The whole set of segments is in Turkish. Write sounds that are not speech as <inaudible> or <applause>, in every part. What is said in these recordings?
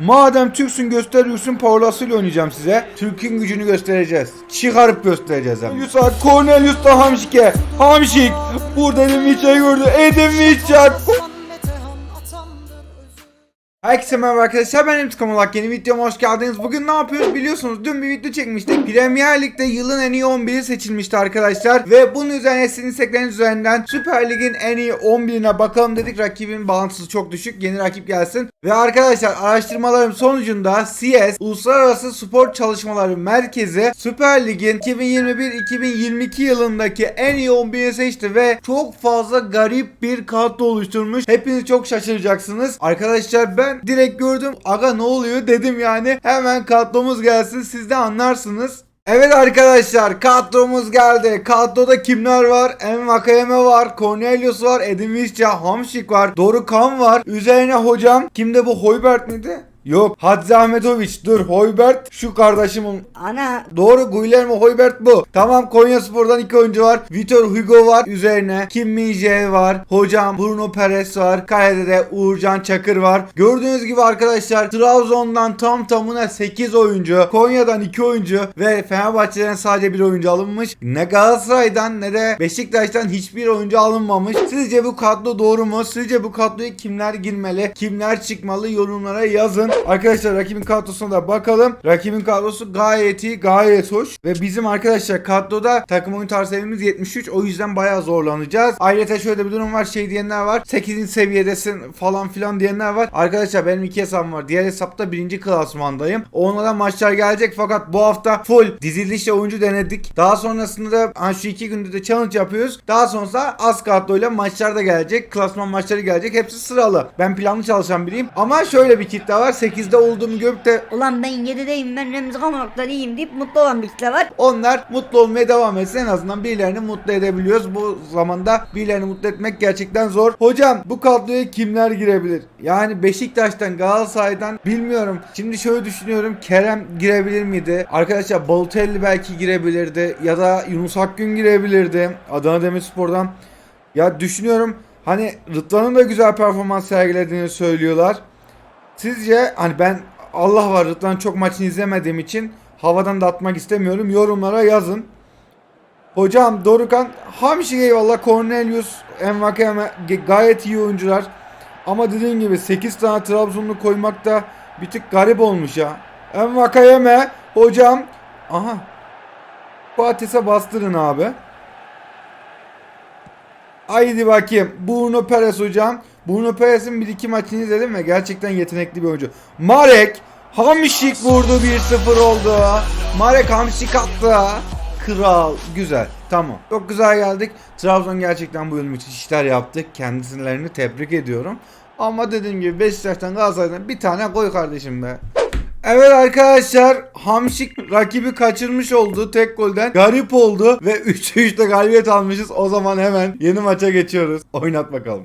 Madem Türksün gösteriyorsun Paulas'ıyla oynayacağım size. Türk'ün gücünü göstereceğiz. Çıkarıp göstereceğiz hem. Yusuf Cornelius da Hamşik'e. Hamşik. Burada Edin Vich'i gördü. Edin Vich'e. Herkese merhaba arkadaşlar ben İntikam olarak yeni videoma hoş geldiniz. Bugün ne yapıyoruz biliyorsunuz dün bir video çekmiştik. Premier Lig'de yılın en iyi 11'i seçilmişti arkadaşlar. Ve bunun üzerine sizin istekleriniz üzerinden Süper Lig'in en iyi 11'ine bakalım dedik. Rakibin bağlantısı çok düşük yeni rakip gelsin. Ve arkadaşlar araştırmalarım sonucunda CS Uluslararası Spor Çalışmaları Merkezi Süper Lig'in 2021-2022 yılındaki en iyi 11'i seçti ve çok fazla garip bir kadro oluşturmuş. Hepiniz çok şaşıracaksınız. Arkadaşlar ben direkt gördüm. Aga ne oluyor dedim yani. Hemen kadromuz gelsin siz de anlarsınız. Evet arkadaşlar kadromuz geldi. Kadroda kimler var? Envakayeme var, Cornelius var, Edin Visca, Hamşik var, Dorukan var. Üzerine hocam kimde bu Hoybert miydi? Yok Hadzi Ahmetoviç dur Hoybert şu kardeşimin Ana Doğru Guillermo Hoybert bu. Tamam Konya Spor'dan iki oyuncu var. Vitor Hugo var üzerine. Kim Min-jae var. Hocam Bruno Perez var. Kalede de Uğurcan Çakır var. Gördüğünüz gibi arkadaşlar Trabzon'dan tam tamına 8 oyuncu. Konya'dan 2 oyuncu ve Fenerbahçe'den sadece bir oyuncu alınmış. Ne Galatasaray'dan ne de Beşiktaş'tan hiçbir oyuncu alınmamış. Sizce bu kadro doğru mu? Sizce bu kadroya kimler girmeli? Kimler çıkmalı? Yorumlara yazın. Arkadaşlar rakibin kadrosuna da bakalım. Rakibin kadrosu gayet iyi, gayet hoş. Ve bizim arkadaşlar kadroda takım oyun tarzı seviyemiz 73. O yüzden bayağı zorlanacağız. Ayrıca şöyle bir durum var. Şey diyenler var. 8. seviyedesin falan filan diyenler var. Arkadaşlar benim iki hesabım var. Diğer hesapta birinci klasmandayım. Onlara maçlar gelecek fakat bu hafta full dizilişle oyuncu denedik. Daha sonrasında da ha, şu iki günde de challenge yapıyoruz. Daha sonrasında az kadroyla maçlar da gelecek. Klasman maçları gelecek. Hepsi sıralı. Ben planlı çalışan biriyim. Ama şöyle bir kitle var. 8'de olduğumu görüp de ulan ben 7'deyim ben Remzi Kamalak'tan iyiyim deyip mutlu olan bir kitle var. onlar mutlu olmaya devam etsin. En azından birilerini mutlu edebiliyoruz. Bu zamanda birilerini mutlu etmek gerçekten zor. Hocam bu kadroya kimler girebilir? Yani Beşiktaş'tan, Galatasaray'dan bilmiyorum. Şimdi şöyle düşünüyorum. Kerem girebilir miydi? Arkadaşlar Balotelli belki girebilirdi. Ya da Yunus Akgün girebilirdi. Adana Demirspor'dan. Ya düşünüyorum. Hani Rıdvan'ın da güzel performans sergilediğini söylüyorlar. Sizce hani ben Allah var çok maçını izlemediğim için havadan da atmak istemiyorum. Yorumlara yazın. Hocam Dorukan Hamşik eyvallah Cornelius Envakeme gayet iyi oyuncular. Ama dediğim gibi 8 tane Trabzonlu koymak da bir tık garip olmuş ya. Envakayeme hocam. Aha. Fatih'e bastırın abi. Haydi bakayım. Bruno Perez hocam. Bruno Perez'in bir iki maçını izledim ve gerçekten yetenekli bir oyuncu. Marek Hamşik vurdu 1-0 oldu. Marek Hamşik attı. Kral. Güzel. Tamam. Çok güzel geldik. Trabzon gerçekten bu yıl müthiş işler yaptı. Kendisilerini tebrik ediyorum. Ama dediğim gibi Beşiktaş'tan Galatasaray'dan bir tane koy kardeşim be. Evet arkadaşlar Hamşik rakibi kaçırmış oldu tek golden. Garip oldu ve <laughs> 3-3'te galibiyet almışız. O zaman hemen yeni maça geçiyoruz. Oynat bakalım.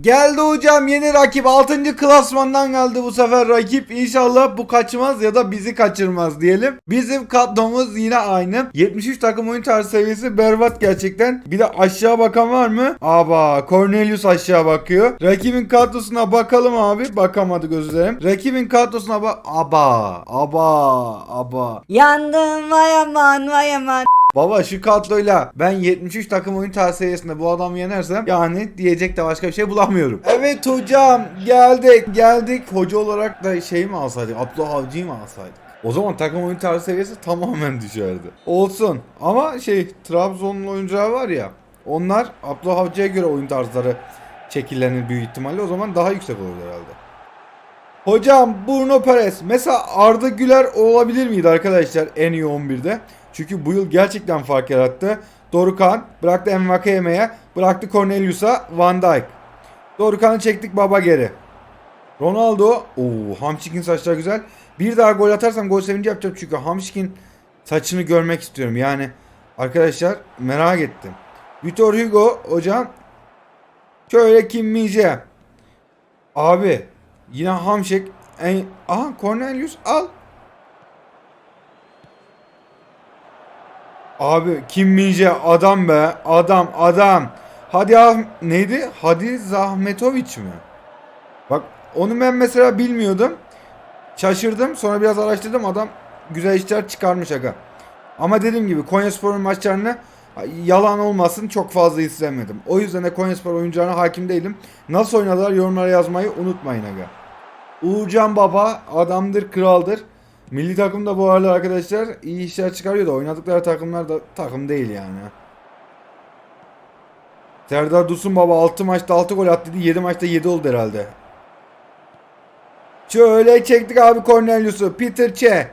Geldi hocam yeni rakip 6. klasmandan geldi bu sefer rakip İnşallah bu kaçmaz ya da bizi kaçırmaz diyelim. Bizim kadromuz yine aynı. 73 takım oyun tarzı seviyesi berbat gerçekten. Bir de aşağı bakan var mı? Aba Cornelius aşağı bakıyor. Rakibin kadrosuna bakalım abi. Bakamadık özür dilerim. Rakibin kadrosuna bak. Aba aba aba. Yandım vay aman vay aman. Baba şu kadroyla ben 73 takım oyun tarzı seviyesinde bu adamı yenersem yani diyecek de başka bir şey bulamıyorum. Evet hocam geldik geldik. Hoca olarak da şey mi alsaydık? Abdullah Avcı'yı mı alsaydık? O zaman takım oyun tarzı seviyesi tamamen düşerdi. Olsun. Ama şey Trabzonlu oyuncular var ya. Onlar Abdullah Avcı'ya göre oyun tarzları şekillenir büyük ihtimalle. O zaman daha yüksek olur herhalde. Hocam Bruno Perez. Mesela Arda Güler olabilir miydi arkadaşlar en iyi 11'de? Çünkü bu yıl gerçekten fark yarattı. Dorukan bıraktı Envakayeme'ye. Bıraktı Cornelius'a Van Dijk. Dorukan'ı çektik baba geri. Ronaldo. Oo, Hamşik'in saçları güzel. Bir daha gol atarsam gol sevinci yapacağım çünkü Hamşik'in saçını görmek istiyorum. Yani arkadaşlar merak ettim. Vitor Hugo hocam. Şöyle Kim Min-jae. Abi yine Hamşik. En... Aha Cornelius al. Abi Kim Min-jae adam be. Adam adam. Hadi ah neydi? Hadi Zahmetoviç mi? Bak onu ben mesela bilmiyordum. Şaşırdım. Sonra biraz araştırdım. Adam güzel işler çıkarmış aga. Ama dediğim gibi Konyaspor'un maçlarını yalan olmasın çok fazla izlemedim. O yüzden de Konyaspor oyuncularına hakim değilim. Nasıl oynadılar yorumlara yazmayı unutmayın aga. Uğurcan Baba adamdır, kraldır. Milli takım da bu aralar arkadaşlar iyi işler çıkarıyor da oynadıkları takımlar da takım değil yani. Serdar Dursun Baba 6 maçta 6 gol attı dedi. 7 maçta 7 oldu herhalde. Şöyle çektik abi Cornelius'u. Peter Che.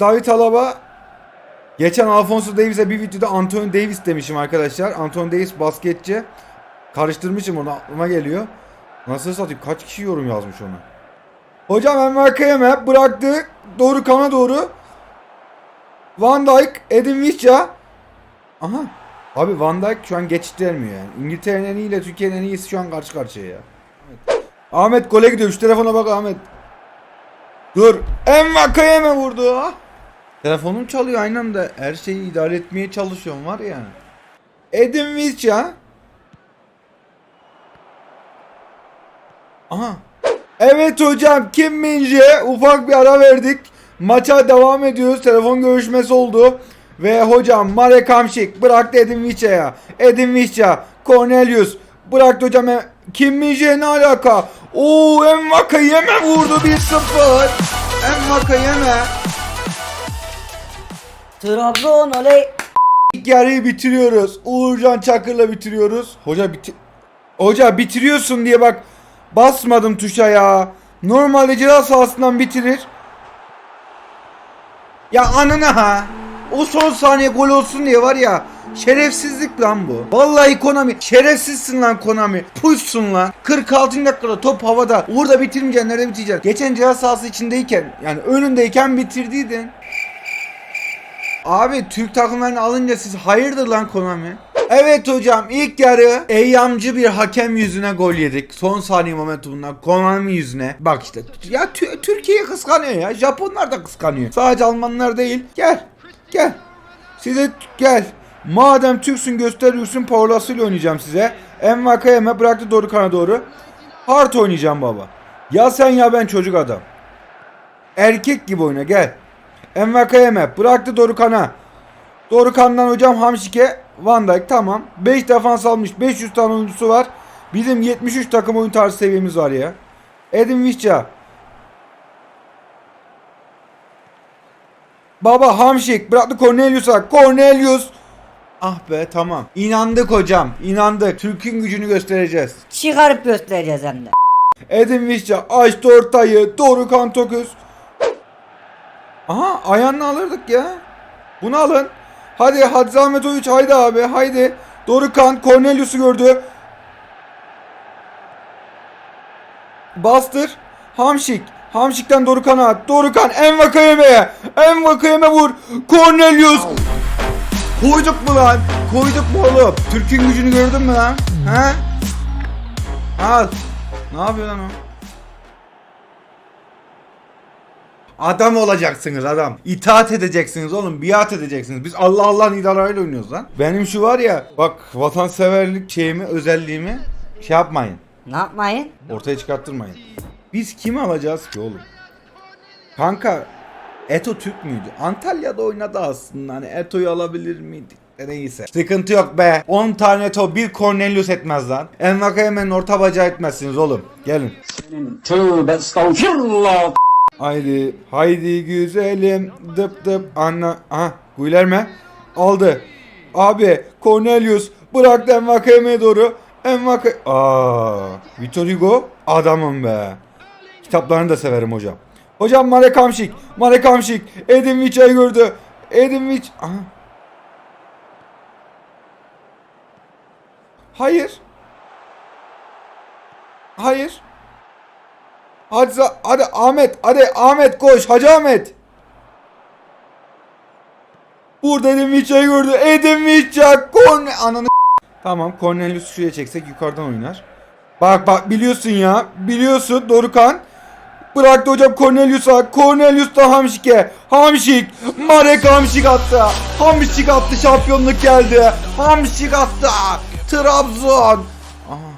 David Alaba. Geçen Alfonso Davies'e bir videoda Anthony Davis demişim arkadaşlar. Anthony Davis basketçi. Karıştırmışım onu aklıma geliyor. Nasıl satayım? Kaç kişi yorum yazmış ona? Hocam Enver bıraktı. Doğru kana doğru. Van Dijk, Edin Visca. Aha. Abi Van Dijk şu an geçit vermiyor yani. İngiltere'nin en iyi ile Türkiye'nin en iyisi şu an karşı karşıya ya. Ahmet, Ahmet gole gidiyor. Şu telefona bak Ahmet. Dur. Envakayeme vurdu. Ah. Telefonum çalıyor aynı anda. Her şeyi idare etmeye çalışıyorum var ya. Edin Visca. Aha. Evet hocam Kim Minje ufak bir ara verdik. Maça devam ediyoruz. Telefon görüşmesi oldu. Ve hocam Marek Hamşik bıraktı Edin Vicha'ya. Edin Vicha, Cornelius bıraktı hocam. E, Kim Minje ne alaka? Oo Envaka yeme vurdu 1-0. Envaka yeme. Trabzon oley. İlk yarıyı bitiriyoruz. Uğurcan Çakır'la bitiriyoruz. Hoca biti Hoca bitiriyorsun diye bak basmadım tuşa ya. Normalde ceza sahasından bitirir. Ya anına ha. O son saniye gol olsun diye var ya. Şerefsizlik lan bu. Vallahi Konami. Şerefsizsin lan Konami. Puşsun lan. 46. dakikada top havada. Orada bitirmeyeceksin. Nerede biteceksin? Geçen ceza sahası içindeyken yani önündeyken bitirdiydin. Abi Türk takımlarını alınca siz hayırdır lan Konami? Evet hocam ilk yarı eyyamcı bir hakem yüzüne gol yedik. Son saniye momentumundan Konami yüzüne. Bak işte ya Tü- Türkiye kıskanıyor ya. Japonlar da kıskanıyor. Sadece Almanlar değil. Gel. Gel. Size gel. Madem Türksün gösteriyorsun Paulas'ıyla oynayacağım size. Envakayeme bıraktı doğru kana doğru. Hard oynayacağım baba. Ya sen ya ben çocuk adam. Erkek gibi oyna gel. Envakayeme bıraktı Dorukan'a. Dorukan'dan hocam Hamşik'e Van Dijk tamam. 5 defans almış 500 tane oyuncusu var. Bizim 73 takım oyun tarzı seviyemiz var ya. Edin Visca. Baba Hamşik bıraktı Cornelius'a. Cornelius. Ah be tamam. İnandık hocam. İnandık. Türk'ün gücünü göstereceğiz. Çıkarıp göstereceğiz hem de. Edin Visca açtı ortayı. Dorukan Tokus. Aha ayağını alırdık ya. Bunu alın. Hadi Hadzi Ahmetoviç haydi abi haydi. Dorukan Cornelius'u gördü. Bastır. Hamşik. Hamşik'ten Dorukan'a at. Dorukan Envakayeme'ye. Envakayeme vur. Cornelius. Koyduk mu lan? Koyduk mu oğlum? Türk'ün gücünü gördün mü lan? He? Al. Ne yapıyor lan o? Adam olacaksınız adam. İtaat edeceksiniz oğlum. Biat edeceksiniz. Biz Allah Allah nidalarıyla oynuyoruz lan. Benim şu var ya bak vatanseverlik şeyimi özelliğimi şey yapmayın. Ne yapmayın? Ortaya çıkarttırmayın. Biz kimi alacağız ki oğlum? Kanka Eto Türk müydü? Antalya'da oynadı aslında. Hani Eto'yu alabilir miydik? Neyse. Sıkıntı yok be. 10 tane Eto bir Cornelius etmez lan. Envakayemen'in orta bacağı etmezsiniz oğlum. Gelin. Tövbe estağfirullah. Haydi, haydi güzelim. Dıp dıp anla. Aha, Guilherme aldı. Abi, Cornelius bıraktı Envakayeme'ye doğru. Envaka... Aa, Victor Hugo adamım be. Kitaplarını da severim hocam. Hocam Marek Hamşik, Marek Hamşik. Edin Vicha'yı gördü. Edin Vich... Hayır. Hayır. Hadi, hadi Ahmet, hadi Ahmet koş, Hacı Ahmet. Burada Edin Vicha'yı gördü. Edin Vicha, Korne... Ananı Tamam, Cornelius şuraya çeksek yukarıdan oynar. Bak bak biliyorsun ya, biliyorsun Dorukan. Bıraktı hocam Cornelius'a. Cornelius da Hamşik'e. Hamşik. Marek Hamşik attı. Hamşik attı şampiyonluk geldi. Hamşik attı. Trabzon. Aha.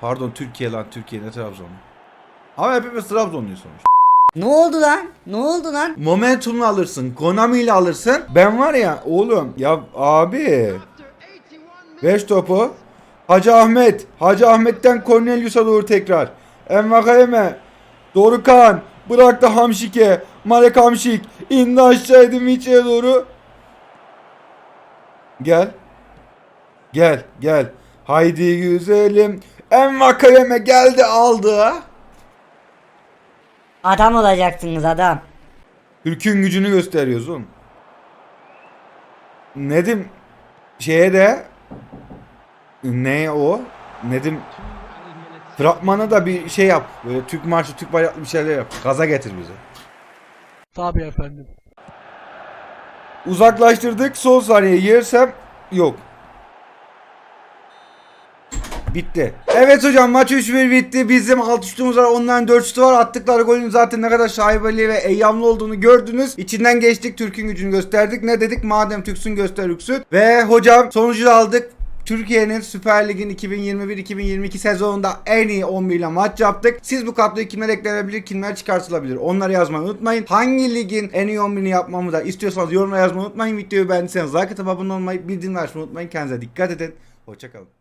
Pardon Türkiye lan Türkiye ne Trabzon. Ama hepimiz Trabzonluyuz sonuçta. Ne oldu lan? Ne oldu lan? Momentum'la alırsın. Konami ile alırsın. Ben var ya oğlum ya abi. 5 topu. Hacı Ahmet. Hacı Ahmet'ten Cornelius'a doğru tekrar. Envakayeme. Dorukan. Bıraktı Hamşik'e. Marek Hamşik. indi aşağıydı Miç'e doğru. Gel. Gel gel. Haydi güzelim. Envakayeme geldi aldı. Adam olacaksınız adam. Türk'ün gücünü gösteriyoruz oğlum. Nedim şeye de ne o? Nedim Fragmana da bir şey yap. Böyle Türk marşı, Türk bayraklı bir şeyler yap. Gaza getir bizi. Tabii efendim. Uzaklaştırdık. Son saniye yersem yok. Bitti. Evet hocam maç 3-1 bitti. Bizim 6 şutumuz var. Onların 4 şutu var. Attıkları golün zaten ne kadar şaibeli ve eyyamlı olduğunu gördünüz. İçinden geçtik. Türk'ün gücünü gösterdik. Ne dedik? Madem Türksün göster yüksün. Ve hocam sonucu aldık. Türkiye'nin Süper Lig'in 2021-2022 sezonunda en iyi 11 ile maç yaptık. Siz bu kadroya kimler eklenebilir, kimler çıkartılabilir? Onları yazmayı unutmayın. Hangi ligin en iyi 11'ini yapmamı da istiyorsanız yorumlara yazmayı unutmayın. Videoyu beğendiyseniz like atıp abone olmayı, bildirimleri açmayı unutmayın. Kendinize dikkat edin. Hoşçakalın.